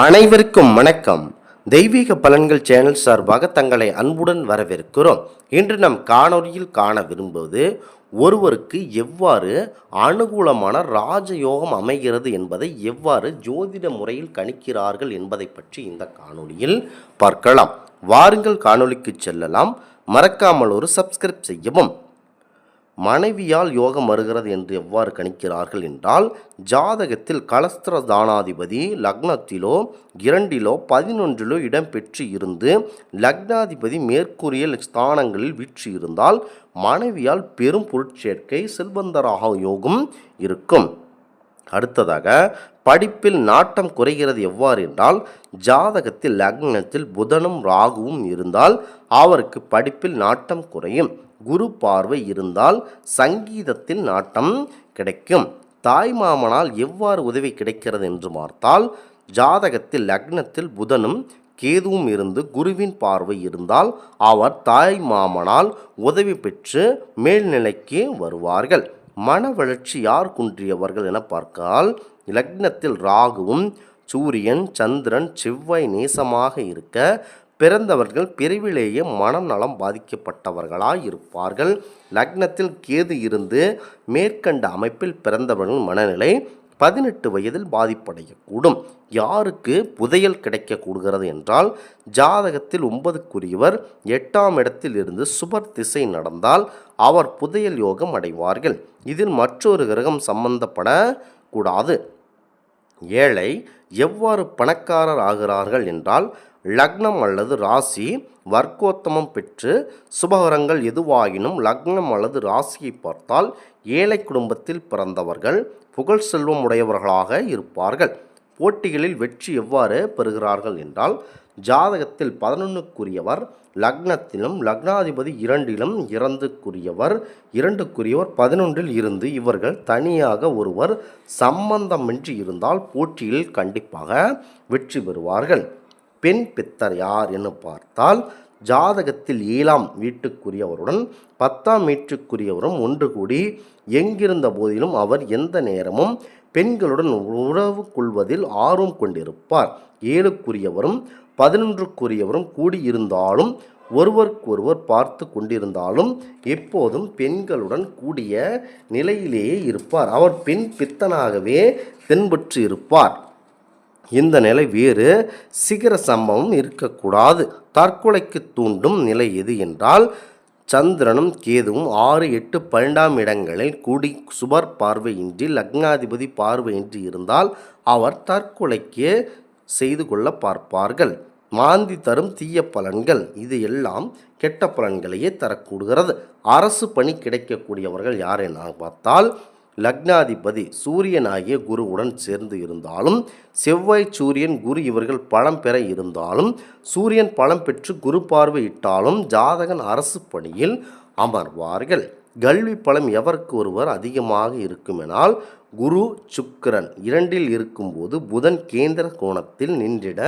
அனைவருக்கும் வணக்கம். தெய்வீக பலன்கள் சேனல் சார்பாக தங்களை அன்புடன் வரவேற்கிறோம். இன்று நம் காணொளியில் காண விரும்புவது ஒருவருக்கு எவ்வாறு அனுகூலமான ராஜயோகம் அமைகிறது என்பதை எவ்வாறு ஜோதிட முறையில் கணிக்கிறார்கள் என்பதை பற்றி இந்த காணொலியில் பார்க்கலாம். வாருங்கள் காணொலிக்கு செல்லலாம். மறக்காமல் ஒரு சப்ஸ்கிரைப் செய்யவும் மனைவியால் யோகம் வருகிறது என்று எவ்வாறு கணிக்கிறார்கள் என்றால் ஜாதகத்தில் கலஸ்திர தானாதிபதி லக்னத்திலோ இரண்டிலோ பதினொன்றிலோ இடம்பெற்று இருந்து லக்னாதிபதி மேற்கூறிய ஸ்தானங்களில் வீற்று இருந்தால் மனைவியால் பெரும் பொருட்சேர்க்கை செல்வந்தராக யோகம் இருக்கும். அடுத்ததாக படிப்பில் நாட்டம் குறைகிறது எவ்வாறு என்றால் ஜாதகத்தில் லக்னத்தில் புதனும் ராகுவும் இருந்தால் அவருக்கு படிப்பில் நாட்டம் குறையும். குரு பார்வை இருந்தால் சங்கீதத்தில் நாட்டம் கிடைக்கும். தாய் மாமனால் எவ்வாறு உதவி கிடைக்கிறது என்று பார்த்தால் ஜாதகத்தில் லக்னத்தில் புதனும் கேதுவும் இருந்து குருவின் பார்வை இருந்தால் அவர் தாய் மாமனால் உதவி பெற்று மேல்நிலைக்கு வருவார்கள். மன வளர்ச்சி யார் குன்றியவர்கள் என பார்த்தால் லக்னத்தில் ராகுவும் சூரியன் சந்திரன் செவ்வாய் நேசமாக இருக்க பிறந்தவர்கள் பிரிவிலேயே மனம் நலம் பாதிக்கப்பட்டவர்களாக இருப்பார்கள் லக்னத்தில் கேது இருந்து மேற்கண்ட அமைப்பில் பிறந்தவர்கள் மனநிலை பதினெட்டு வயதில் பாதிப்படையக்கூடும். யாருக்கு புதையல் கிடைக்கக்கூடுகிறது என்றால் ஜாதகத்தில் ஒன்பதுக்குரியவர் எட்டாம் இடத்தில் இருந்து சுபர் திசை நடந்தால் அவர் புதையல் யோகம் அடைவார்கள். இதில் மற்றொரு கிரகம் சம்பந்தப்படக்கூடாது. ஏழை எவ்வாறு பணக்காரர் ஆகிறார்கள் என்றால் லக்னம் அல்லது ராசி வர்க்கோத்தமம் பெற்று சுபகரங்கள் எதுவாயினும் லக்னம் அல்லது ராசியை பார்த்தால் ஏழை குடும்பத்தில் பிறந்தவர்கள் புகழ் செல்வம் உடையவர்களாக இருப்பார்கள். போட்டிகளில் வெற்றி எவ்வாறு பெறுகிறார்கள் என்றால் ஜாதகத்தில் பதினொன்றுக்குரியவர் லக்னத்திலும் லக்னாதிபதி இரண்டிலும் இறந்துக்குரியவர் இரண்டுக்குரியவர் பதினொன்றில் இருந்து இவர்கள் தனியாக ஒருவர் சம்பந்தமின்றி இருந்தால் போட்டியில் கண்டிப்பாக வெற்றி பெறுவார்கள். பெண் பித்தர் யார் என்று பார்த்தால் ஜாதகத்தில் ஏழாம் வீட்டுக்குரியவருடன் பத்தாம் வீட்டுக்குரியவரும் ஒன்று கூடி எங்கிருந்த போதிலும் அவர் எந்த நேரமும் பெண்களுடன் உறவு கொள்வதில் ஆர்வம் கொண்டிருப்பார். ஏழுக்குரியவரும் பதினொன்றுக்குரியவரும் கூடியிருந்தாலும் ஒருவருக்கொருவர் பார்த்து கொண்டிருந்தாலும் எப்போதும் பெண்களுடன் கூடிய நிலையிலேயே இருப்பார். அவர் பெண் பித்தனாகவே தென்பற்று இருப்பார் இந்த நிலை வேறு. சிகர சம்பவம் இருக்கக்கூடாது. தற்கொலைக்கு தூண்டும் நிலை எது என்றால் சந்திரனும் கேதுவும் ஆறு எட்டு பன்னெண்டாம் இடங்களில் கூடி சுபர் பார்வையின்றி லக்னாதிபதி பார்வையின்றி இருந்தால் அவர் தற்கொலைக்கு செய்து கொள்ள பார்ப்பார்கள். மாந்தி தரும் தீய பலன்கள் இது எல்லாம் கெட்ட பலன்களையே தரக்கூடுகிறது. அரசு பணி கிடைக்கக்கூடியவர்கள் யார் என பார்த்தால் லக்னாதிபதி சூரியனாகிய குருவுடன் சேர்ந்து இருந்தாலும் செவ்வாய் சூரியன் குரு இவர்கள் பலம் பெற இருந்தாலும் சூரியன் பலம் பெற்று குரு பார்வையிட்டாலும் ஜாதகன் அரசு பணியில் அமர்வார்கள். கல்வி பலம் எவருக்கு ஒருவர் அதிகமாக இருக்குமெனால் குரு சுக்கிரன் இரண்டில் இருக்கும்போது புதன் கேந்திர கோணத்தில் நின்றிட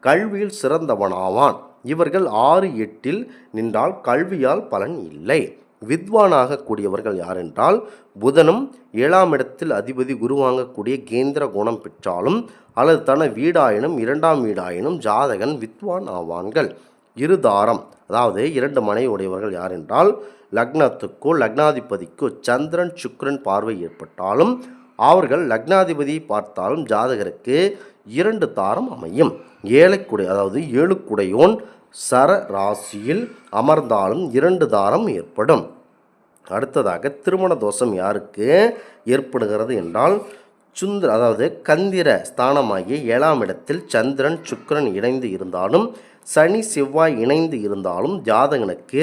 கல்வியில் சிறந்தவனாவான். இவர்கள் ஆறு எட்டில் நின்றால் கல்வியால் பலன் இல்லை. வித்வானாக கூடியவர்கள் யார் என்றால் புதனும் ஏழாம் இடத்தில் அதிபதி குரு வாங்கக்கூடிய கேந்திர குணம் பெற்றாலும் அல்லது தன வீடாயினும் இரண்டாம் வீடாயினும் ஜாதகன் வித்வான் ஆவான்கள். இருதாரம் அதாவது இரண்டு மனைவி உடையவர்கள் யார் என்றால் லக்னத்துக்கோ லக்னாதிபதிக்கோ சந்திரன் சுக்ரன் பார்வை ஏற்பட்டாலும் அவர்கள் லக்னாதிபதியை பார்த்தாலும் ஜாதகருக்கு இரண்டு தாரம் அமையும். ஏழைக்குடை அதாவது ஏழுக்குடையோன் சர ராசியில் அமர்ந்தாலும் இரண்டு தாரம் ஏற்படும். அடுத்ததாக திருமண தோஷம் யாருக்கு ஏற்படுகிறது என்றால் சுந்தர அதாவது கந்திர ஸ்தானமாகிய ஏழாம் இடத்தில் சந்திரன் சுக்கரன் இணைந்து இருந்தாலும் சனி செவ்வாய் இணைந்து இருந்தாலும் ஜாதகனுக்கு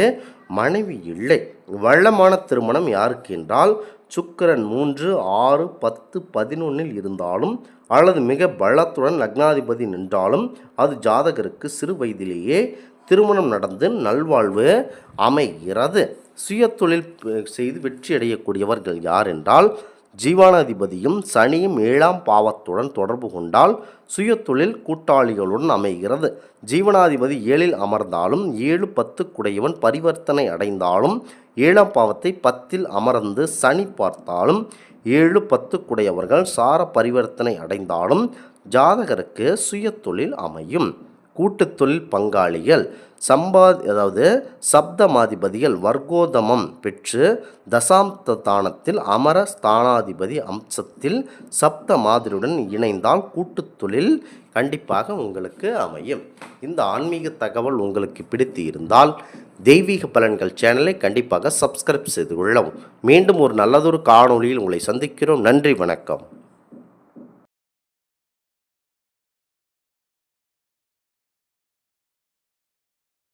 மனைவி இல்லை. வள்ளமான திருமணம் யாருக்கு என்றால் சுக்கரன் மூன்று ஆறு பத்து பதினொன்னில் இருந்தாலும் அல்லது மிக பலத்துடன் லக்னாதிபதி நின்றாலும் அது ஜாதகருக்கு சிறு வயதிலேயே திருமணம் நடந்து நல்வாழ்வு அமைகிறது. சுயதொழில் செய்து வெற்றி அடையக்கூடியவர்கள் யார் என்றால் ஜீவானாதிபதியும் சனியும் ஏழாம் பாவத்துடன் தொடர்பு கொண்டால் சுயதொழில் கூட்டாளிகளுடன் அமைகிறது. ஜீவனாதிபதி ஏழில் அமர்ந்தாலும் ஏழு பத்து குடையவன் பரிவர்த்தனை அடைந்தாலும் ஏழாம் பாவத்தை பத்தில் அமர்ந்து சனி பார்த்தாலும் ஏழு பத்து குடையவர்கள் சார பரிவர்த்தனை அடைந்தாலும் ஜாதகருக்கு சுயதொழில் அமையும். கூட்டுத்தொழில் பங்காளிகள் சம்பா அதாவது சப்தமாதிபதிகள் வர்க்கோதமம் பெற்று தசாப்தானத்தில் அமர ஸ்தானாதிபதி அம்சத்தில் சப்த மாதிரியுடன் இணைந்தால் கூட்டுத்தொழில் கண்டிப்பாக உங்களுக்கு அமையும். இந்த ஆன்மீக தகவல் உங்களுக்கு பிடித்து இருந்தால் தெய்வீக பலன்கள் சேனலை கண்டிப்பாக சப்ஸ்கிரைப் செய்து கொள்ளவும். மீண்டும் ஒரு நல்லதொரு காணொளியில் உங்களை சந்திக்கிறோம். நன்றி வணக்கம்.